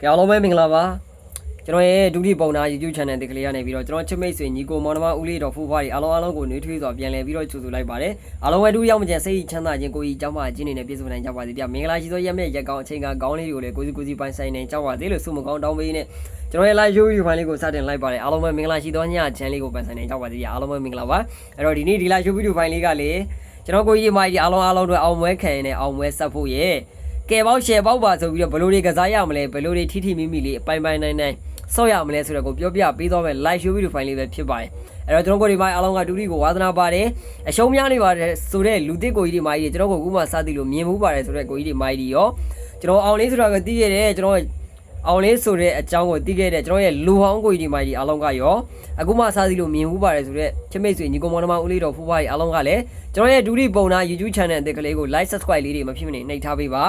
ကဲအားလုံးပဲမင်္ဂလာပါကျွန်တော်ရဲ့ဒုတိပုံနာ YouTube channel တစ်ကလေးကနေပြီးတော့ကျွန်တော်ချစ်မိတ်ဆွေညီကိုမောင်နှမဦးလေးတော်ဖူးဖွားတွေအားလုံးအားလုံးကိုနှွေးထွေးစွာပြန်လည်ပြီးတော့ကြိုဆိုလိုက်ပါတယ်အားလုံးပဲဒုရောက်မကျန်စိတ်ချမ်းသာခြင်းကိုကြီးကြောင်းပါခြင်းနေနဲ့ပြည့်စုံနိုင်ကြပါစေဗျမင်္ဂလာရှိသောရက်မြက်ရက်ကောင်းအချိန်ကကောင်းလေးတွေကိုလည်းကိုစီကိုစီပိုင်ဆိုင်နိုင်ကြပါစေလို့ဆုမကောင်းတောင်းပေးနေကျွန်တော်ရဲ့ live YouTube ဖိုင်လေးကိုစတင်လိုက်ပါတယ်အားလုံးပဲမင်္ဂလာရှိသောညချမ်းလေးကိုပိုင်ဆိုင်နိုင်ကြပါစေဗျအားလုံးပဲမင်္ဂလာပါအဲ့တော့ဒီနေ့ဒီ live YouTube ဖိုင်လေးကလေကျွန်တော်ကိုကြီးမိုက်ဒီအားလုံးအားလုံးတို့အောင်ပွဲခံနေအောင်ပွဲဆက်ဖို့ရဲ့ ကဲပေါင်းရှယ်ပေါက်ပါဆိုပြီးတော့ဘယ်လိုတွေကစားရမလဲဘယ်လိုတွေထိထိမိမိလေးအပိုင်ပိုင်နိုင်နိုင်ဆော့ရမလဲဆိုတော့ကိုပြောပြပေးတော့မယ် live show video file လေးပဲဖြစ်ပါတယ်အဲ့တော့ကျွန်တော်ကိုဒီမိုင်းအားလုံးကတူတီကိုဝါသနာပါတယ်အရှုံးများနေပါတယ်ဆိုတော့လူတစ်ကိုကြီးဒီမိုင်းကြီးကျွန်တော်ကိုအခုမှစသည်လို့မြင်မှုပါတယ်ဆိုတော့ကိုကြီးဒီမိုင်းကြီးရောကျွန်တော်အောင်လေးဆိုတော့ကတီးခဲ့တယ်ကျွန်တော် အောင်လေးဆိုတဲ့အကြောင်းကိုတီးခဲ့တဲ့ကျွန်တော်ရဲ့လူဟောင်းကိုကြီးဒီမိုင်းကြီးအားလုံးကရောအခုမှစသည်လို့မြင်မှုပါတယ်ဆိုတော့ချစ်မိတ်ဆွေညီကောင်မောင်နှမဦးလေးတော်ဖူးဖွားကြီးအားလုံးကလည်းကျွန်တော်ရဲ့ဒူတီပုံနာ YouTube channel အသစ်ကလေးကို like subscribe လေးတွေမဖြစ်မနေနှိပ်ထားပေးပါ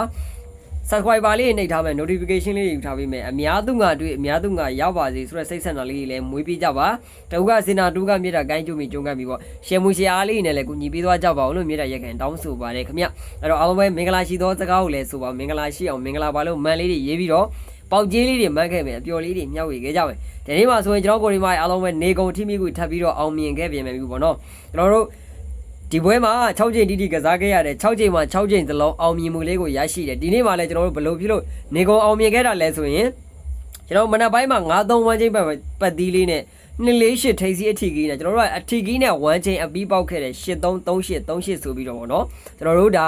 subscriber လေးနှိပ်ထားမယ် notification လေးယူထားပေးမယ်အများသူငါတွေ့အများသူငါရောက်ပါစေဆိုတော့စိတ်ဆက်တော်လေးလည်းမွေးပြကြပါတအုပ်ကစင်နာတူကမြေတာကိုင်းကျုံမီကျုံကပ်ပြီးပေါ့ရှယ်မူရှယ်အားလေးနဲ့လည်းကိုညီပေးသွားကြပါအောင်လို့မြေတာရက်ခံတောင်းဆိုပါတယ်ခင်ဗျအဲ့တော့အားလုံးပဲမင်္ဂလာရှိသောစကားကိုလည်းဆိုပါမင်္ဂလာရှိအောင်မင်္ဂလာပါလို့မန်လေးတွေရေးပြီးတော့ ပေါက်ကြီးလေးတွေမှတ်ခဲ့မယ်အပျော်လေးတွေမျှဝေခဲ့ကြမယ်ဒီနေ့မှာဆိုရင်ကျွန်တော်ကိုဒီမှာအားလုံးပဲနေကုန်ထိမိကူထပ်ပြီးတော့အောင်မြင်ခဲ့ပြင်မယ်ပြီပေါ့နော်ကျွန်တော်တို့ဒီပွဲမှာ6ချိန်တိတိကစားခဲ့ရတယ်6ချိန်မှာ6ချိန်သလုံးအောင်မြင်မှုလေးကိုရရှိတယ်ဒီနေ့မှာလည်းကျွန်တော်တို့ဘယ်လိုဖြစ်လို့နေကုန်အောင်မြင်ခဲ့တာလဲဆိုရင်ကျွန်တော်မနက်ပိုင်းမှာ9-3ဝမ်းချိန်ပတ်ပတ်သီးလေးနဲ့248ထိပ်စီအထီကြီးနဲ့ကျွန်တော်တို့ကအထီကြီးနဲ့1ချိန်အပြီးပေါက်ခဲ့တယ်833838ဆိုပြီးတော့ဗောနော်ကျွန်တော်တို့ဒါ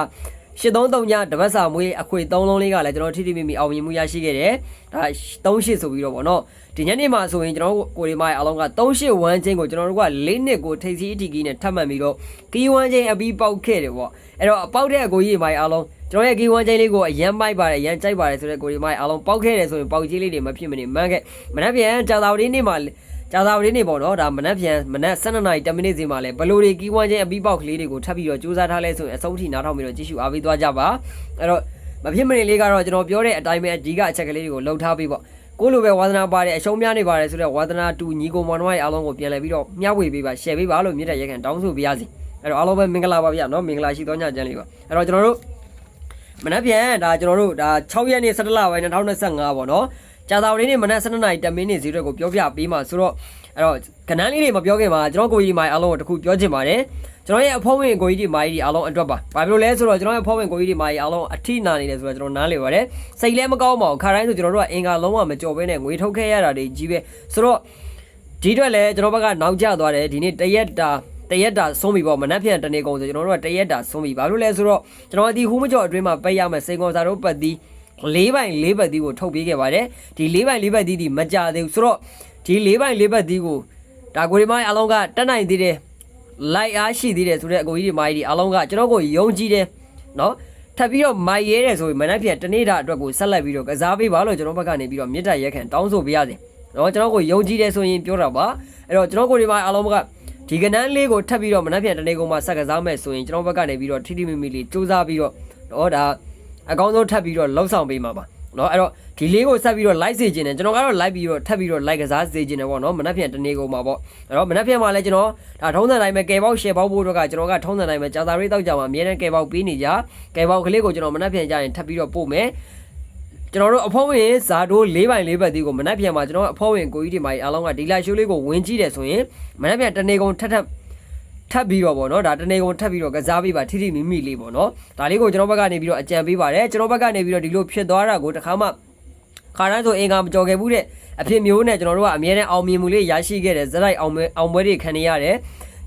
83ညတပတ်စာမွေးအခွေ3လုံးလေးကလည်းကျွန်တော်ထိထိမိမိအောင်မြင်မှုရရှိခဲ့တယ်ဒါ38ဆိုပြီးတော့ဗောနော်ဒီညနေမှာဆိုရင်ကျွန်တော်ကိုရီမိုင်အလုံးက38ဝမ်းချင်းကိုကျွန်တော်တို့က၄နှစ်ကိုထိပ်စီအထီကြီးနဲ့ထပ်မှတ်ပြီးတော့ကီဝမ်းချင်းအပြီးပေါက်ခဲ့တယ်ဗောအဲ့တော့ပေါက်တဲ့အကိုကြီးမိုင်အလုံးကျွန်တော်ရဲ့ကီဝမ်းချင်းလေးကိုအရန်မိုက်ပါတယ်အရန်ကြိုက်ပါတယ်ဆိုတဲ့ကိုရီမိုင်အလုံးပေါက်ခဲ့တယ်ဆိုရင်ပေါက်ကြီးလေးတွေမဖြစ်မနေမှန်းခဲ့မနှက်ပြန်ကြာသာဝတီနေ့မှာ ကြာသာဝတီနေ့ပေါ့နော်ဒါမနက်ဖြန်မနက်12နာရီ10မိနစ်စီမှာလဲဘလိုတွေကီးဝမ်းချင်းအပြီးပေါက်ကလေးတွေကိုထပ်ပြီးတော့စူးစမ်းထားလဲဆိုရင်အဆုံးထိနားထောင်ပြီးတော့ကြည့်ရှုအားပေးသွားကြပါအဲ့တော့မဖြစ်မနေလေးကတော့ကျွန်တော်ပြောတဲ့အတိုင်းပဲအဓိကအချက်ကလေးတွေကိုလှုပ်ထားပေးပေါ့ကိုလိုပဲဝါသနာပါတယ်အရှုံးများနေပါတယ်ဆိုတော့ဝါသနာတူညီကိုမောင်နှမရဲ့အားလုံးကိုပြန်လည်ပြီးတော့မျှဝေပေးပါ share ပေးပါလို့မြစ်တဲ့ရက်ခံတောင်းဆိုပေးရစီအဲ့တော့အားလုံးပဲမင်္ဂလာပါဗျာနော်မင်္ဂလာရှိသောညချမ်းလေးပါအဲ့တော့ကျွန်တော်တို့မနက်ဖြန်ဒါကျွန်တော်တို့ဒါ6ရက်နေ့17လပိုင်း2025ပေါ့နော် ကြာသာဝတီနေ့မနက်12နာရီ10မိနစ်စီရက်ကိုပြောပြပေးမှာဆိုတော့အဲ့တော့ကနန်းလေးတွေမပြောခင်မှာကျွန်တော်ကိုကြီးဒီမိုင်အားလုံးကိုတခုပြောချင်ပါတယ်ကျွန်တော်ရဲ့အဖောဝင်ကိုကြီးဒီမိုင်ဒီအားလုံးအတွက်ပါဘာဖြစ်လို့လဲဆိုတော့ကျွန်တော်ရဲ့အဖောဝင်ကိုကြီးဒီမိုင်အားလုံးအထိနာနေတယ်ဆိုတော့ကျွန်တော်နားလေပါတယ်စိတ်လည်းမကောင်းပါဘူးခါတိုင်းဆိုကျွန်တော်တို့ကအင်္ဂါလုံးဝမကြော်ဘဲနဲ့ငွေထုတ်ခဲ့ရတာတွေကြီးပဲဆိုတော့ဒီအတွက်လည်းကျွန်တော်ဘက်ကနောက်ကျသွားတယ်ဒီနေ့တရက်တာတရက်တာဆုံးပြီပေါ့မနက်ဖြန်တနေ့ကုန်ဆိုကျွန်တော်တို့ကတရက်တာဆုံးပြီဘာလို့လဲဆိုတော့ကျွန်တော်ဒီဟူးမကြော်အတွင်းမှာပိတ်ရမယ်စိန်ကောစာတို့ပတ်သီး ၄ပိုင်၄ဘတ်သီးကိုထုတ်ပေးခဲ့ပါတယ်ဒီ၄ပိုင်၄ဘတ်သီးဒီမကြသေးဘူးဆိုတော့ဒီ၄ပိုင်၄ဘတ်သီးကိုဒါကိုဒီမိုင်းအလုံးကတက်နိုင်သေးတယ်လိုက်အားရှိသေးတယ်ဆိုတော့အကိုကြီးဒီမိုင်းဒီအလုံးကကျွန်တော်ကိုယုံကြည်တယ်နော်ထပ်ပြီးတော့မိုက်ရဲတယ်ဆိုရင်မနက်ဖြန်တနေ့တာအတွက်ကိုဆက်လက်ပြီးတော့ကစားပေးပါလို့ကျွန်တော်ဘက်ကနေပြီးတော့မြစ်တာရက်ခံတောင်းဆိုပေးရစေနော်ကျွန်တော်ကိုယုံကြည်တယ်ဆိုရင်ပြောတာပါအဲ့တော့ကျွန်တော်ကိုဒီမိုင်းအလုံးကဒီကနန်းလေးကိုထပ်ပြီးတော့မနက်ဖြန်တနေ့ကုန်မှဆက်ကစားမယ်ဆိုရင်ကျွန်တော်ဘက်ကနေပြီးတော့ထိထိမိမိလေးစူးစမ်းပြီးတော့တော့ဒါ အကောင်းဆုံးထပ်ပြီးတော့လှုပ်ဆောင်ပေးမှာပါเนาะအဲ့တော့ဒီလေးကိုဆက်ပြီးတော့ like စေခြင်းတယ်ကျွန်တော်ကတော့ like ပြီးတော့ထပ်ပြီးတော့ like ကစားစေခြင်းတယ်ပေါ့เนาะမနက်ဖြန်တနေ့ကုန်မှာပေါ့အဲ့တော့မနက်ဖြန်မှာလည်းကျွန်တော်ဒါထုံးစံတိုင်းပဲကယ်ပေါက် share ပေါက်ဖို့တော့ကကျွန်တော်ကထုံးစံတိုင်းပဲကြာသာရေးတောက်ကြမှာအများနဲ့ကယ်ပေါက်ပေးနေကြကယ်ပေါက်ကလေးကိုကျွန်တော်မနက်ဖြန်ကြရင်ထပ်ပြီးတော့ပို့မယ်ကျွန်တော်တို့အဖောဝင်ဇာတိုး၄ပိုင်၄ဘတ်ဒီကိုမနက်ဖြန်မှာကျွန်တော်အဖောဝင်ကိုကြီးဒီမိုင်အားလုံးကဒီလိုက်ရှိုးလေးကိုဝင်ကြည့်တယ်ဆိုရင်မနက်ဖြန်တနေ့ကုန်ထပ်ထပ် ထပ်ပြီးတော့ဗောနော်ဒါတနေကုန်ထပ်ပြီးတော့ကစားပေးပါထိထိမိမိလေးဗောနော်ဒါလေးကိုကျွန်တော်ဘက်ကနေပြီးတော့အကြံပေးပါတယ်ကျွန်တော်ဘက်ကနေပြီးတော့ဒီလိုဖြစ်သွားတာကိုတစ်ခါမှခါတိုင်းဆိုအင်္ဂါမကြော်ခဲ့ဘူးတဲ့အဖြစ်မျိုးနဲ့ကျွန်တော်တို့ကအမြဲတမ်းအောင်မြင်မှုလေးရရှိခဲ့တယ်ဇက်လိုက်အောင်ပွဲအောင်ပွဲတွေခံနေရတယ်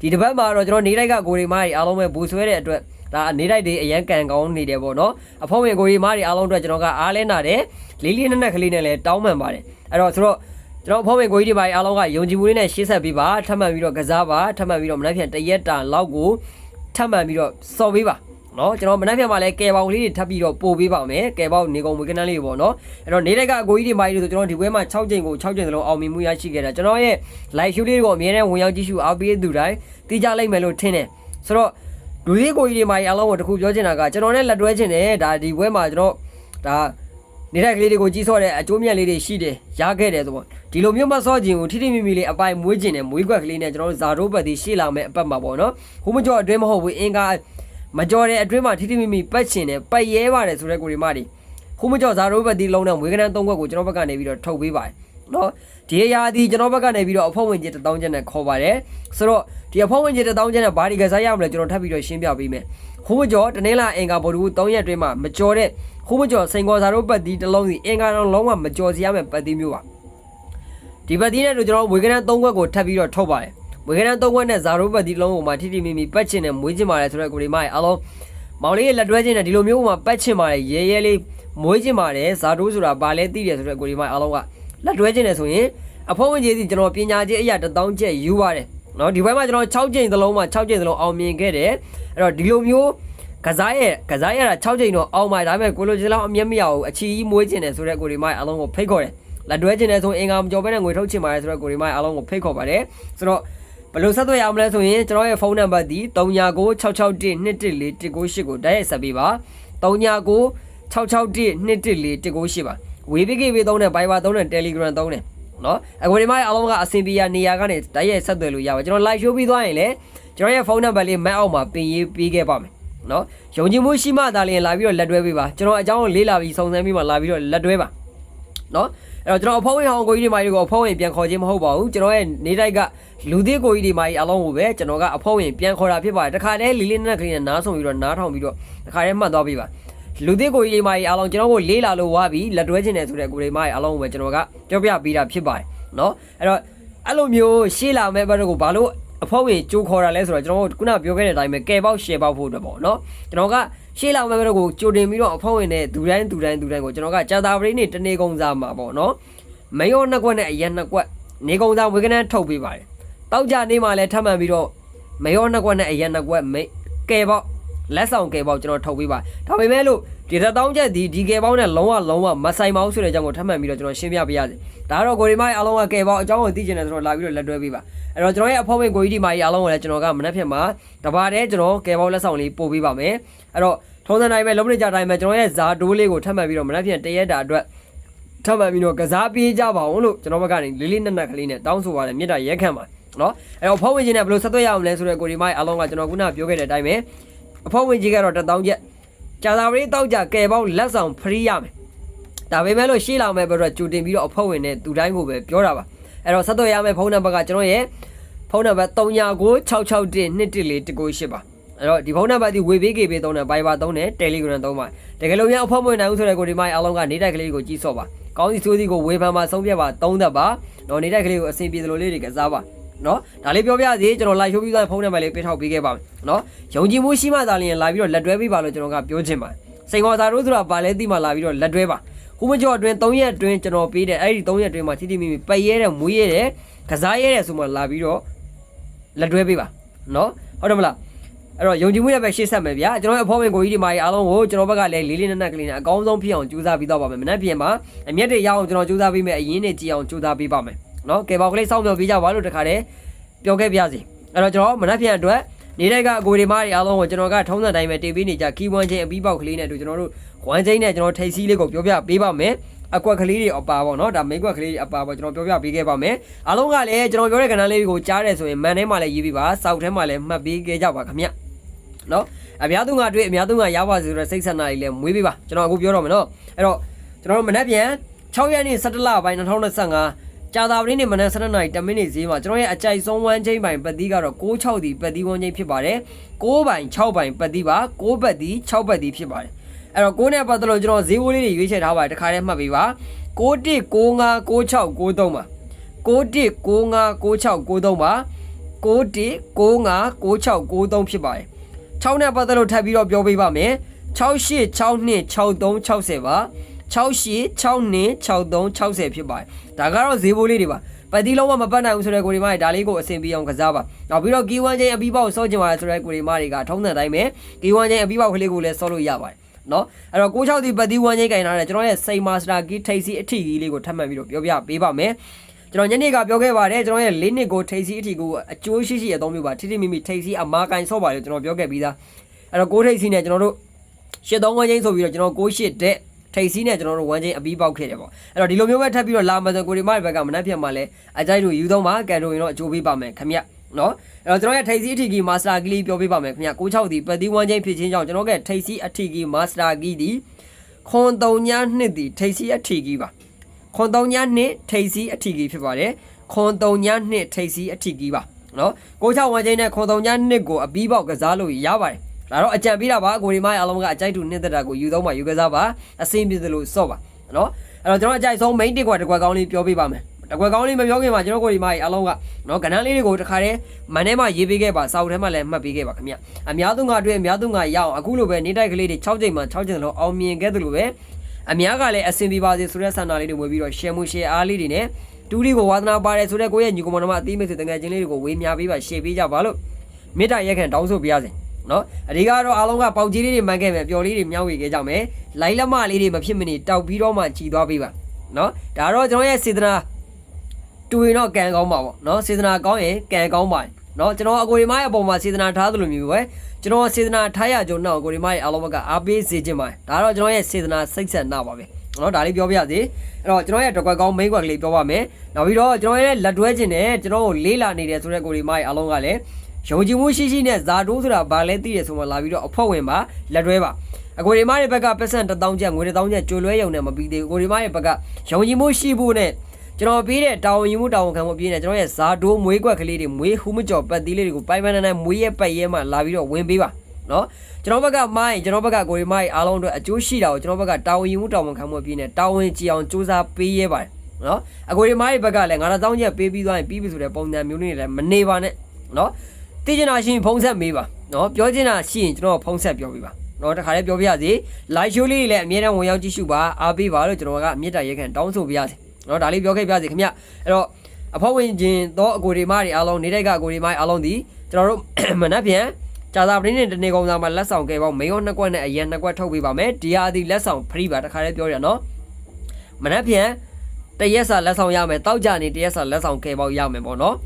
ဒီတစ်ပတ်မှာတော့ကျွန်တော်နေတိုက်ကကိုရီမားတွေအားလုံးပဲဘူဆွဲတဲ့အတွက်ဒါနေတိုက်တွေအရန်ကန်ကောင်းနေတယ်ပေါ့နော်အဖောဝင်ကိုရီမားတွေအားလုံးအတွက်ကျွန်တော်ကအားလဲနာတယ်လေးလေးနက်နက်ကလေးနဲ့လည်းတောင်းပန်ပါတယ်အဲ့တော့ဆိုတော့ ကျွန်တော်ဖော်ဝင်ကိုကြီးဒီပိုင်းအားလုံးကယုံကြည်မှုလေးနဲ့ရှေ့ဆက်ပြီးပါထပ်မှန်ပြီးတော့ကစားပါထပ်မှန်ပြီးတော့မနှက်ဖြန်တရက်တာလောက်ကိုထပ်မှန်ပြီးတော့စော်ပေးပါနော်ကျွန်တော်မနှက်ဖြန်မှာလည်းကယ်ပေါင်လေးတွေထပ်ပြီးတော့ပို့ပေးပါမယ်ကယ်ပေါင်နေကုန်ဝေကနန်းလေးပေါ့နော်အဲ့တော့နေတက်ကအကိုကြီးဒီပိုင်းလို့ဆိုကျွန်တော်ဒီပွဲမှာ6ချိန်ကို6ချိန်သလုံးအောင်မြင်မှုရရှိခဲ့တာကျွန်တော်ရဲ့ live show လေးကိုအမြဲတမ်းဝင်ရောက်ကြည့်ရှုအားပေးသူတိုင်းသိကြလိုက်မယ်လို့ထင်တယ်ဆိုတော့လူကြီးကိုကြီးဒီပိုင်းအားလုံးကိုတခုပြောချင်တာကကျွန်တော်နဲ့လက်တွဲချင်တယ်ဒါဒီပွဲမှာကျွန်တော်ဒါ နေတဲ့ကလေးတွေကိုကြီးစော့တဲ့အကျိုးမြတ်လေးတွေရှိတယ်ရခဲ့တယ်ဆိုပေါ့ဒီလိုမျိုးမစော့ခြင်းကိုထိထိမိမိလေးအပိုင်မွေးခြင်းနဲ့မွေးကွက်ကလေးနဲ့ကျွန်တော်တို့ဇာတိုးပတ်တီရှေ့လာမယ်အပတ်မှာပေါ့နော်ဟိုမကြော်အတွင်းမဟုတ်ဘူးအင်္ဂါမကြော်တဲ့အတွင်းမှာထိထိမိမိပတ်ခြင်းနဲ့ပတ်ရဲပါတယ်ဆိုတဲ့ကိုရီမတွေဟိုမကျော်ဇာရိုးဘက်ဒီလုံးနဲ့မွေးကနန်း၃ခွက်ကိုကျွန်တော်ဘက်ကနေပြီးတော့ထုတ်ပေးပါတယ်နော်ဒီအရာဒီကျွန်တော်ဘက်ကနေပြီးတော့အဖို့ဝင်ကြီး1000ကျပ်နဲ့ခေါ်ပါတယ်ဆိုတော့ဒီအဖို့ဝင်ကြီး1000ကျပ်နဲ့ဘာဒီကစားရမလဲကျွန်တော်ထပ်ပြီးတော့ရှင်းပြပေးမယ် ဟိုမကျော်တနင်္လာအင်္ဂါဗုဒ္ဓဟူး3ရက်အတွင်းမှာမကျော်တဲ့ဟိုမကျော်စိန်ကောဇာရိုးဘက်ဒီတစ်လုံးစီအင်္ဂါတော့လုံးဝမကျော်စီရမယ်ပတ်ဒီမျိုးပါဒီပတ်ဒီနဲ့တို့ကျွန်တော်မွေးကနန်း3ခွက်ကိုထပ်ပြီးတော့ထုတ်ပါတယ်မွေးကနန်း3ခွက်နဲ့ဇာရိုးဘက်ဒီတစ်လုံးကိုမှထိထိမိမိပတ်ချင်နဲ့မွေးချင်ပါတယ်ဆိုတော့ကိုဒီမရဲ့အားလုံးမောင်လေးရဲ့လက်တွဲခြင်းနဲ့ဒီလိုမျိုးမှာပတ်ချင်ပါတယ်ရဲရဲလေးမွေးချင်ပါတယ်ဇာတိုးဆိုတာဘာလဲသိတယ်ဆိုတော့ကိုဒီမအားလုံးကလက်တွဲခြင်းနဲ့ဆိုရင်အဖိုးဝင်ကြီးစီကျွန်တော်ပညာချင်းအရာ1000ကျက်ယူပါတယ် နော်ဒီဘက်မှာကျွန်တော်6ချိန်သလုံးမှာ6ချိန်သလုံးအောင်မြင်ခဲ့တယ်အဲ့တော့ဒီလိုမျိုးကစားရဲ့ကစားရတာ6ချိန်တော့အောင်ပါဒါပေမဲ့ကိုလိုချင်လောက်အမျက်မရဘူးအချီကြီးမွေးခြင်းနဲ့ဆိုတော့ကိုဒီမအားလုံးကိုဖိတ်ခေါ်တယ်လက်တွဲခြင်းနဲ့ဆိုအင်္ဂါမကျော်ဘဲနဲ့ငွေထုတ်ချင်ပါတယ်ဆိုတော့ကိုဒီမအားလုံးကိုဖိတ်ခေါ်ပါတယ်ဆိုတော့ဘယ်လိုဆက်သွယ်ရအောင်လဲဆိုရင်ကျွန်တော်ရဲ့ဖုန်းနံပါတ်ဒီ399661214198ကိုတိုက်ရိုက်ဆက်ပေးပါ399661214198ပါဝေးပိကေပေးသုံးတဲ့ Viber သုံးတဲ့ Telegram သုံးတယ် နော်အခုဒီမှာအားလုံးကအဆင်ပြေရနေရာကနေတိုက်ရိုက်ဆက်သွယ်လို့ရပါကျွန်တော် live show ပြီးသွားရင်လည်းကျွန်တော်ရဲ့ဖုန်းနံပါတ်လေးမက်အောက်မှာပင်ရေးပေးခဲ့ပါမယ်နော်ယုံကြည်မှုရှိမှသာလျှင်လာပြီးတော့လက်တွဲပေးပါကျွန်တော်အကြောင်းကိုလေးလာပြီးစုံစမ်းပြီးမှလာပြီးတော့လက်တွဲပါနော်အဲ့တော့ကျွန်တော်အဖောင်းဝင်ဟောင်းကိုကြီးတွေမာကြီးကိုအဖောင်းဝင်ပြန်ခေါ်ခြင်းမဟုတ်ပါဘူးကျွန်တော်ရဲ့နေတိုက်ကလူသေးကိုကြီးတွေမာကြီးအလုံးကိုပဲကျွန်တော်ကအဖောင်းဝင်ပြန်ခေါ်တာဖြစ်ပါတယ်တခါတည်းလီလီနက်ကလေးနဲ့နားဆုံပြီးတော့နားထောင်ပြီးတော့တခါတည်းမှတ်သွားပေးပါ လူသေးကိုကြီးတွေမာကြီးအလုံးကျွန်တော်ကိုလေးလာလို့ဝါပြီးလက်တွဲခြင်းနဲ့ဆိုတဲ့ကိုတွေမာကြီးအလုံးကိုပဲကျွန်တော်ကပြောပြပေးတာဖြစ်ပါတယ်နော်အဲ့တော့အဲ့လိုမျိုးရှေ့လာမဲ့ဘက်ကိုဘာလို့အဖောက်ဝင်ကြိုးခေါ်တာလဲဆိုတော့ကျွန်တော်တို့ခုနပြောခဲ့တဲ့အတိုင်းပဲကဲပေါက်ရှယ်ပေါက်ဖို့အတွက်ပေါ့နော်ကျွန်တော်ကရှေ့လာမဲ့ဘက်ကိုကြိုတင်ပြီးတော့အဖောက်ဝင်တဲ့ဒူတိုင်းဒူတိုင်းဒူတိုင်းကိုကျွန်တော်ကကြာတာပရိနေတနေကုံစားမှာပေါ့နော်မယောနှစ်ကွက်နဲ့အရက်နှစ်ကွက်နေကုံသားဝေကနန်းထုတ်ပေးပါတယ်။တောက်ကြနေမှလည်းထပ်မှန်ပြီးတော့မယောနှစ်ကွက်နဲ့အရက်နှစ်ကွက်မိကဲပေါက် လက်ဆောင်ကဲပေါက်ကျွန်တော်ထုတ်ပေးပါ။ဒါပေမဲ့လို့ဒီတစ်တောင်းချက်ဒီဒီကဲပေါက်နဲ့လုံးဝလုံးဝမဆိုင်ပါဘူးဆိုတဲ့အကြောင်းကိုထပ်မှန်ပြီးတော့ကျွန်တော်ရှင်းပြပေးရစေ။ဒါကတော့ကိုရီမိုင်းအားလုံးကကဲပေါက်အကြောင်းကိုသိချင်တယ်ဆိုတော့လာပြီးတော့လက်တွဲပေးပါ။အဲ့တော့ကျွန်တော်ရဲ့အဖော်ဝင်ကိုကြီးဒီမာကြီးအားလုံးကိုလည်းကျွန်တော်ကမနှက်ဖြစ်မှာတပါးတည်းကျွန်တော်ကဲပေါက်လက်ဆောင်လေးပို့ပေးပါမယ်။အဲ့တော့ထုံးစံတိုင်းပဲလုံးဝနေကြတိုင်းပဲကျွန်တော်ရဲ့ဇာတိုးလေးကိုထပ်မှန်ပြီးတော့မနှက်ဖြစ်တရက်တာအတွက်ထပ်မှန်ပြီးတော့ကစားပေးကြပါအောင်လို့ကျွန်တော်ဘက်ကနေလေးလေးနက်နက်ကလေးနဲ့တောင်းဆိုပါရစေမြတ်တာရက်ခံပါနော်အဲ့တော့ဖောက်ဝင်ခြင်းနဲ့ဘယ်လိုဆက်သွယ်ရအောင်လဲဆိုတော့ကိုဒီမိုင်းအလုံးကကျွန်တော်ခုနပြောခဲ့တဲ့အတိုင်းပဲ အဖောက်ဝင်ခြင်းကတော့1000ကျပ်ကြာသာပရိတောက်ကြကယ်ပေါင်းလက်ဆောင်ဖရီးရမယ်ဒါပေမဲ့လို့ရှေ့လာမဲ့ဘက်တော့ကြိုတင်ပြီးတော့အဖောက်ဝင်တဲ့သူတိုင်းကိုပဲပြောတာပါအဲ့တော့ဆက်သွယ်ရမယ့်ဖုန်းနံပါတ်ကကျွန်တော်ရဲ့ဖုန်းနံပါတ်3996612148ပါအဲ့တော့ဒီဖုန်းနံပါတ်ဒီဝေပေးကေပေးသုံးတယ် Viber သုံးတယ် Telegram သုံးပါတကယ်လို့များအဖောက်ဝင်နိုင်ဘူးဆိုတဲ့ကိုဒီမိုင်းအလုံးကနေတိုက်ကလေးကိုကြည့်ဆော့ပါကောင်းစီဆိုးစီကိုဝေဖန်မှာဆုံးဖြတ်ပါသုံးသက်ပါတော့နေတိုက်ကလေးကိုအဆင်ပြေသလိုလေးတွေကစားပါ နော်ဒါလေးပြောပြစီကျွန်တော် live show ပြီးသားဖုန်းနံပါတ်လေးပေးထောက်ပေးခဲ့ပါမယ်နော်ယုံကြည်မှုရှိမှသာလျှင်လာပြီးတော့လက်တွဲပေးပါလို့ကျွန်တော်ကပြောချင်ပါတယ်စိန်ခေါ်စာတို့ဆိုတာဗာလဲသိမှလာပြီးတော့လက်တွဲပါဟိုမကျော်အတွင်း3ရက်အတွင်းကျွန်တော်ပေးတယ်အဲ့ဒီ3ရက်အတွင်းမှာတိတိမိမိပိတ်ရဲတယ်မွေးရဲတယ်ကစားရဲတယ်ဆိုမှလာပြီးတော့လက်တွဲပေးပါနော်ဟုတ်တယ်မလားအဲ့တော့ယုံကြည်မှုနဲ့ပဲရှေ့ဆက်မယ်ဗျာကျွန်တော်ရဲ့အဖော်ဝင်ကိုကြီးဒီမာကြီးအားလုံးကိုကျွန်တော်ဘက်ကလည်းလေးလေးနက်နက်ကလေးနဲ့အကောင်းဆုံးဖြစ်အောင်ကြိုးစားပြီးတော့ပါမယ်မနေ့ပြင်မှာအမျက်တွေရအောင်ကျွန်တော်ကြိုးစားပေးမယ်အရင်နဲ့ကြည်အောင်ကြိုးစားပေးပါမယ် နော်ကဲပေါက်ကလေးစောင့်မျှော်ပေးကြပါလို့တခါတည်းပြောခဲ့ပြစီအဲ့တော့ကျွန်တော်မနေ့ပြင်အတွက်နေတဲ့ကအကိုဒီမားတွေအားလုံးကိုကျွန်တော်ကထုံးစံတိုင်းပဲတင်ပေးနေကြကီးဝမ်ချင်းအပြီးပေါက်ကလေးနဲ့တို့ကျွန်တော်တို့ဝမ်ချင်းနဲ့ကျွန်တော်ထိတ်စီးလေးကိုပြောပြပေးပါမယ်အကွက်ကလေးတွေအပါပေါ့နော်ဒါမိတ်ကွက်ကလေးတွေအပါပေါ့ကျွန်တော်ပြောပြပေးခဲ့ပါမယ်အားလုံးကလည်းကျွန်တော်ပြောတဲ့ကဏ္ဍလေးတွေကိုကြားတယ်ဆိုရင်မန်ထဲမှာလည်းရေးပြီးပါစောက်ထဲမှာလည်းမှတ်ပေးခဲ့ကြပါခင်ဗျနော်အများသူငါတွေ့အများသူငါရပါစေဆိုတဲ့စိတ်ဆန္ဒကြီးလည်းမွေးပေးပါကျွန်တော်အခုပြောတော့မယ်နော်အဲ့တော့ကျွန်တော်တို့မနေ့ပြန်6ရက်နေ့17လပိုင်း2025 ကြာသာပရင်းနေမနက်7:00နာရီ10မိနစ်ဈေးမှာကျွန်တော်ရဲ့အကြိုက်ဆုံးဝမ်းချင်းပိုင်ပတ်သီးကတော့66ဒီပတ်သီးဝမ်းချင်းဖြစ်ပါတယ်6ပိုင်6ပိုင်ပတ်သီးပါ6ပတ်သီး6ပတ်သီးဖြစ်ပါတယ်အဲ့တော့6နဲ့ပတ်သက်လို့ကျွန်တော်ဈေးဘိုးလေးတွေရွေးချယ်ထားပါတယ်တခါတည်းမှတ်ပေးပါ61 95 96 93ပါ61 95 96 93ပါ61 95 96 93ဖြစ်ပါတယ်6နဲ့ပတ်သက်လို့ထပ်ပြီးတော့ပြောပေးပါမယ်68 62 63 60ပါ 68 62 63 60ဖြစ်ပါတယ်ဒါကတော့ဈေးဘိုးလေးတွေပါပတ်တီးလုံးဝမပတ်နိုင်ဘူးဆိုတဲ့ကိုဒီမတွေဒါလေးကိုအဆင်ပြေအောင်ကစားပါနောက်ပြီးတော့ကီဝမ်ချင်းအပီးပေါက်စောချင်ပါတယ်ဆိုတဲ့ကိုဒီမတွေကထုံးတဲ့တိုင်းပဲကီဝမ်ချင်းအပီးပေါက်ကလေးကိုလည်းစောလို့ရပါတယ်နော်အဲ့တော့660ဒီပတ်တီးဝမ်ချင်းကင်ထားတယ်ကျွန်တော်ရဲ့စိန်မာစတာကီထိတ်စီအထီကြီးလေးကိုထပ်မှတ်ပြီးတော့ပြောပြပေးပါမယ်ကျွန်တော်ညနေကပြောခဲ့ပါတယ်ကျွန်တော်ရဲ့၄နှစ်ကိုထိတ်စီအထီကိုအကျိုးရှိရှိအသုံးပြုပါထိထိမိမိထိတ်စီအမားကင်ဆော့ပါလို့ကျွန်တော်ပြောခဲ့ပြီးသားအဲ့တော့ကိုထိတ်စီနဲ့ကျွန်တော်တို့ရှစ်သုံးဝန်းချင်းဆိုပြီးတော့ကျွန်တော်ကိုရှစ်တဲ့ ထိတ်စီးနဲ့ကျွန်တော်တို့ဝမ်းချင်းအပြီးပေါက်ခဲ့တယ်ပေါ့အဲ့တော့ဒီလိုမျိုးပဲထပ်ပြီးတော့လာမစကိုဒီမဘက်ကမနှက်ပြတ်မှာလဲအကြိုက်တို့ယူသုံးပါကန်တို့ရင်တော့အကျိုးပေးပါမယ်ခင်ဗျနော်အဲ့တော့ကျွန်တော်ရဲ့ထိတ်စီအထီကီမာစတာကီလေးပြောပေးပါမယ်ခင်ဗျ96ဒီပတ်တီဝမ်းချင်းဖြစ်ချင်းကြောင့်ကျွန်တော်ရဲ့ထိတ်စီအထီကီမာစတာကီဒီခွန်တုံညာနှစ်သည်ထိပ်စီအထီကြီးပါခွန်တုံညာနှစ်ထိပ်စီအထီကြီးဖြစ်ပါတယ်ခွန်တုံညာနှစ်ထိပ်စီအထီကြီးပါနော်ကိုချောက်ဝမ်းချင်းနဲ့ခွန်တုံညာနှစ်ကိုအပီးပေါက်ကစားလို့ရပါတယ် ဒါတော့အကြံပေးတာပါကိုဒီမိုင်းအားလုံးကအကြိုက်တူနှစ်သက်တာကိုယူသုံးပါယူကစားပါအစင်းပြသလိုစော့ပါနော်အဲ့တော့ကျွန်တော်အကြိုက်ဆုံး main တစ်ကွာတစ်ကွာကောင်းလေးပြောပြပါမယ်တကွာကောင်းလေးမပြောခင်မှာကျွန်တော်ကိုဒီမိုင်းအားလုံးကနော်ကဏ္ဍလေးတွေကိုတခါတည်းမန်ထဲမှာရေးပေးခဲ့ပါစာအုပ်ထဲမှာလည်းမှတ်ပေးခဲ့ပါခင်ဗျအများသူငါအတွက်အများသူငါရအောင်အခုလိုပဲနေတိုက်ကလေးတွေ6ချိန်မှ6ချိန်လုံးအောင်မြင်ခဲ့သလိုပဲအများကလည်းအဆင်ပြေပါစေဆိုတဲ့ဆန္ဒလေးတွေဝေပြီးတော့ share မှု share အားလေးတွေနဲ့တူဒီကိုဝါသနာပါတယ်ဆိုတဲ့ကိုယ့်ရဲ့ညီကောင်မတော်မအသီးမိတ်ဆွေတငယ်ချင်းလေးတွေကိုဝေမျှပေးပါ share ပေးကြပါလို့မေတ္တာရက်ခံတောင်းဆိုပေးရစေ နော်အဒီကတော့အားလုံးကပေါင်ကြီးလေးတွေမှန်ခဲ့မယ်ပျော်လေးတွေမြောက်ဝေခဲ့ကြမယ်လိုင်းလက်မလေးတွေမဖြစ်မနေတောက်ပြီးတော့မှခြီသွားပေးပါနော်ဒါတော့ကျွန်တော်ရဲ့စေတနာတူရင်တော့ကံကောင်းပါပေါ့နော်စေတနာကောင်းရင်ကံကောင်းပါတယ်နော်ကျွန်တော်အကိုဒီမရဲ့အပေါ်မှာစေတနာထားသလိုမျိုးပဲကျွန်တော်စေတနာထားရကြုံတော့အကိုဒီမရဲ့အားလုံးကအားပေးစေခြင်းပါတယ်ဒါတော့ကျွန်တော်ရဲ့စေတနာစိတ်ဆက်နာပါပဲနော်ဒါလေးပြောပြရစီအဲ့တော့ကျွန်တော်ရဲ့တကွက်ကောင်းမိန်းကွက်ကလေးပြောပါမယ်နောက်ပြီးတော့ကျွန်တော်ရဲ့လက်တွဲခြင်းနဲ့ကျွန်တော်ကိုလေးလာနေတယ်ဆိုတဲ့ကိုဒီမရဲ့အားလုံးကလည်း ယုံကြည်မှုရှိရှိနဲ့ဇာတိုးဆိုတာဘာလဲသိတယ်ဆိုမှလာပြီးတော့အဖွဲ့ဝင်ပါလက်တွဲပါအကိုဒီမရဲ့ဘက်ကပတ်စံ1000ကျပ်ငွေ1000ကျပ်ကြိုလွဲရုံနဲ့မပြီးသေးဘူးကိုဒီမရဲ့ဘက်ကယုံကြည်မှုရှိဖို့နဲ့ကျွန်တော်ပေးတဲ့တာဝန်ယူမှုတာဝန်ခံမှုပြည့်နေကျွန်တော်ရဲ့ဇာတိုးမွေးကွက်ကလေးတွေမွေးဟူးမကြော်ပတ်သီးလေးတွေကိုပိုင်ပန်းနဲ့မွေးရဲ့ပတ်ရဲမှလာပြီးတော့ဝင်ပေးပါနော်ကျွန်တော်ဘက်ကမိုင်းကျွန်တော်ဘက်ကကိုရီမိုင်းအားလုံးအတွက်အကျိုးရှိတာကိုကျွန်တော်ဘက်ကတာဝန်ယူမှုတာဝန်ခံမှုပြည့်နေတာဝန်ကြည်အောင်စူးစမ်းပေးရဲပါတယ်နော်အကိုရီမိုင်းဘက်ကလည်းငါးတောင်းချက်ပေးပြီးသွားရင်ပြီးပြီဆိုတဲ့ပုံစံမျိုးလေးတွေလည်းမနေပါနဲ့နော် သိချင်တာရှိရင်ဖုန်းဆက်မေးပါနော်ပြောချင်တာရှိရင်ကျွန်တော်ဖုန်းဆက်ပြောပြပါနော်တခါလေးပြောပြရစီ live show လေးတွေလည်းအမြဲတမ်းဝင်ရောက်ကြည့်ရှုပါအားပေးပါလို့ကျွန်တော်ကမြေတားရဲခံတောင်းဆိုပြရစီနော်ဒါလေးပြောခဲ့ပြစီခင်ဗျအဲ့တော့အဖေဝင်ချင်းတော့အကိုဒီမတွေအားလုံးနေတိုက်ကအကိုဒီမအားလုံးဒီကျွန်တော်တို့မနှက်ပြန်ကြာသာပရင်းနဲ့တနေကုန်စာမှာလက်ဆောင်ကဲပေါင်းမေယောနှစ်ကွက်နဲ့အရင်နှစ်ကွက်ထုတ်ပေးပါမယ်ဒီဟာဒီလက်ဆောင် free ပါတခါလေးပြောရနော်မနှက်ပြန်တရက်စာလက်ဆောင်ရမယ်တောက်ကြနေတရက်စာလက်ဆောင်ကဲပေါင်းရမယ်ပေါ့နော်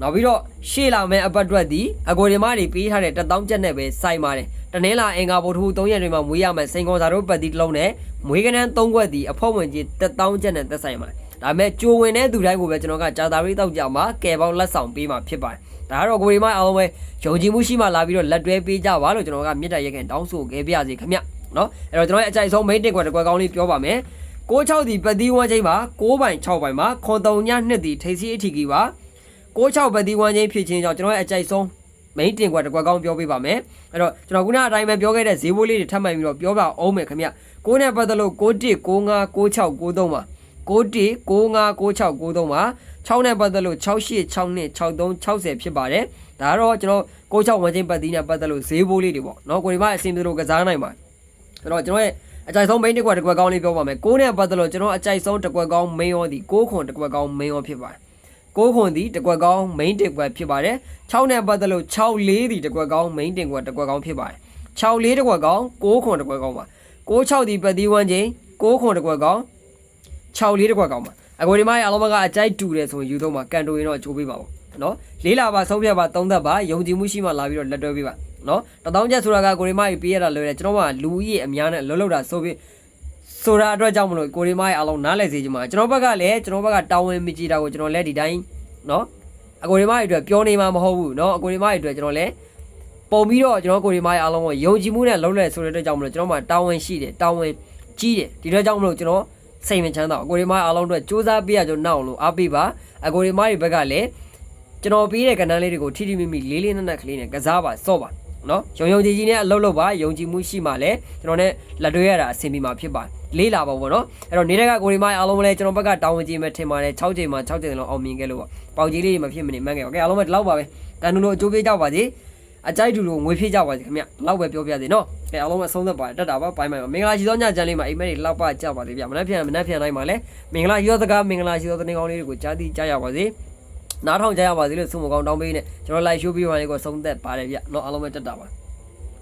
နောက်ပြီးတော့ရှေ့လာမယ့်အပတ်အတွက်ဒီအကိုဒီမတွေပေးထားတဲ့1000ကျပ်နဲ့ပဲစိုက်ပါတယ်တနင်္လာအင်္ဂါဗုဒ္ဓဟူ3ရက်တွေမှာမွေးရမယ်စိန်ကောစာတို့ပတ်တီတစ်လုံးနဲ့မွေးကနန်း3ခွက်ဒီအဖို့ဝင်ကြီး1000ကျပ်နဲ့သက်ဆိုင်ပါတယ်ဒါပေမဲ့ကြိုဝင်တဲ့သူတိုင်းကိုပဲကျွန်တော်ကကြာတာရိတောက်ကြမှာကဲပေါင်းလက်ဆောင်ပေးမှာဖြစ်ပါတယ်ဒါကတော့ကိုရီမအားလုံးပဲယုံကြည်မှုရှိမှလာပြီးတော့လက်တွဲပေးကြပါလို့ကျွန်တော်ကမြစ်တာရက်ခင်တောင်းဆိုခဲ့ပြရစီခင်ဗျနော်အဲ့တော့ကျွန်တော်ရဲ့အကြိုက်ဆုံး main တစ်ခွက်တစ်ခွက်ကောင်းလေးပြောပါမယ်6-6ဒီပတိဝမ်းချင်းပါ6ပိုင်6ပိုင်ပါခွန်တုံညနှစ်ဒီထိပ်စီအထီကြီးပါ 6-6ပတိဝမ်းချင်းဖြစ်ချင်းကြောင့်ကျွန်တော်ရဲ့အကြိုက်ဆုံး main တင်ကွက်တစ်ကွက်ကောင်းပြောပေးပါမယ်အဲ့တော့ကျွန်တော်ခုနအတိုင်းပဲပြောခဲ့တဲ့ဈေးဘိုးလေးတွေထပ်မှတ်ပြီးတော့ပြောပါအောင်မယ်ခင်ဗျ6နဲ့ပတ်သက်လို့6 1 9 5 6 6 9 3ပါ6 1 9 5 6 6 9 3ပါ6နဲ့ပတ်သက်လို့6 8 6နဲ့6 3 60ဖြစ်ပါတယ်ဒါကတော့ကျွန်တော်6 6ဝန်းချင်းပတ်သီးနဲ့ပတ်သက်လို့ဈေးဘိုးလေးတွေပေါ့နော်ကိုဒီမအစီအစဉ်တို့ကစားနိုင်ပါအဲ့တော့ကျွန်တော်ရဲ့အကြိုက်ဆုံး main တစ်ကွက်တစ်ကွက်ကောင်းလေးပြောပါမယ်6နဲ့ပတ်သက်လို့ကျွန်တော်အကြိုက်ဆုံးတစ်ကွက်ကောင်း main ရောဒီ6ခွန်တစ်ကွက်ကောင်း main ရောဖြစ်ပါတယ် 6ခွန်ဒီတစ်ကွက်ကောင်း main တစ်ကွက်ဖြစ်ပါတယ်6နဲ့ပတ်သက်လို့6 4ဒီတစ်ကွက်ကောင်း main တင်ကွက်တစ်ကွက်ကောင်းဖြစ်ပါတယ်6 4တစ်ကွက်ကောင်း6ခွန်တစ်ကွက်ကောင်းပါ6 6ဒီပတ်သီးဝန်းချင်း6ခွန်တစ်ကွက်ကောင်း6 4တစ်ကွက်ကောင်းပါအကိုဒီမရဲ့အလုံးမကအကြိုက်တူတယ်ဆိုရင်ယူသုံးပါကန်တိုရင်တော့ချိုးပေးပါပေါ့နော်လေးလာပါဆုံးဖြတ်ပါသုံးသက်ပါယုံကြည်မှုရှိမှလာပြီးတော့လက်တွဲပေးပါနော်တထောင်ချက်ဆိုတာကကိုရီမကြီးပေးရတာလွယ်တယ်ကျွန်တော်ကလူကြီးအများနဲ့လှုပ်လှုပ်တာဆိုပြီး ဆိုတာအတွက်ကြောင့်မလို့ကိုရီမရဲ့အလုံးနားလည်စေချင်ပါကျွန်တော်ဘက်ကလည်းကျွန်တော်ဘက်ကတာဝန်မကြည့်တာကိုကျွန်တော်လည်းဒီတိုင်းနော်အကိုရီမကြီးအတွက်ပြောနေမှာမဟုတ်ဘူးနော်အကိုရီမကြီးအတွက်ကျွန်တော်လည်းပုံပြီးတော့ကျွန်တော်ကိုရီမရဲ့အလုံးကိုယုံကြည်မှုနဲ့လှုပ်လှယ်ဆိုတဲ့အတွက်ကြောင့်မလို့ကျွန်တော်မှတာဝန်ရှိတယ်တာဝန်ကြီးတယ်ဒီအတွက်ကြောင့်မလို့ကျွန်တော်စိတ်မချမ်းသာအကိုရီမအားလုံးအတွက်စူးစမ်းပေးရကြနောက်လို့အားပေးပါအကိုရီမရဲ့ဘက်ကလည်းကျွန်တော်ပေးတဲ့ကဏ္ဍလေးတွေကိုထိထိမိမိလေးလေးနက်နက်ကလေးနဲ့ကစားပါစော့ပါ နော်ယုံယုံကြည်ကြည်နဲ့အလုပ်လုပ်ပါယုံကြည်မှုရှိမှလည်းကျွန်တော်နဲ့လက်တွဲရတာအဆင်ပြေမှာဖြစ်ပါလေးလာပါဘောနော်အဲ့တော့နေတဲ့ကကိုရီမအားလုံးလည်းကျွန်တော်ဘက်ကတောင်းဝင်ကြည့်မဲ့ထင်ပါတယ်6ချိန်မှာ6ချိန်လောက်အောင်မြင်ခဲ့လို့ပေါ့ပေါင်ကြီးလေးတွေမဖြစ်မနေမှန်းခဲ့ပါโอเคအားလုံးပဲဒီလောက်ပါပဲကန်နူလိုအကျိုးပေးကြပါစေအကြိုက်တူလို့ငွေဖြည့်ကြပါစေခင်ဗျဒီလောက်ပဲပြောပြသေးနော်ကဲအားလုံးပဲဆုံးသက်ပါတယ်တက်တာပါပိုင်းပိုင်းပါမင်္ဂလာရှိသောညချမ်းလေးမှာအိမ်မက်တွေလောက်ပါကြပါသေးဗျမနှက်ဖြန်မနှက်ဖြန်တိုင်းမှာလည်းမင်္ဂလာရှိသောစကားမင်္ဂလာရှိသောသတင်းကောင်းလေးတွေကိုကြားသိကြရပါစေ နားထောင်ကြရပါစေလို့ဆုမကောင်းတောင်းပေးနေကျွန်တော် live show ပြီးပါလေးကိုဆုံးသက်ပါတယ်ဗျเนาะအားလုံးပဲတက်တာပါ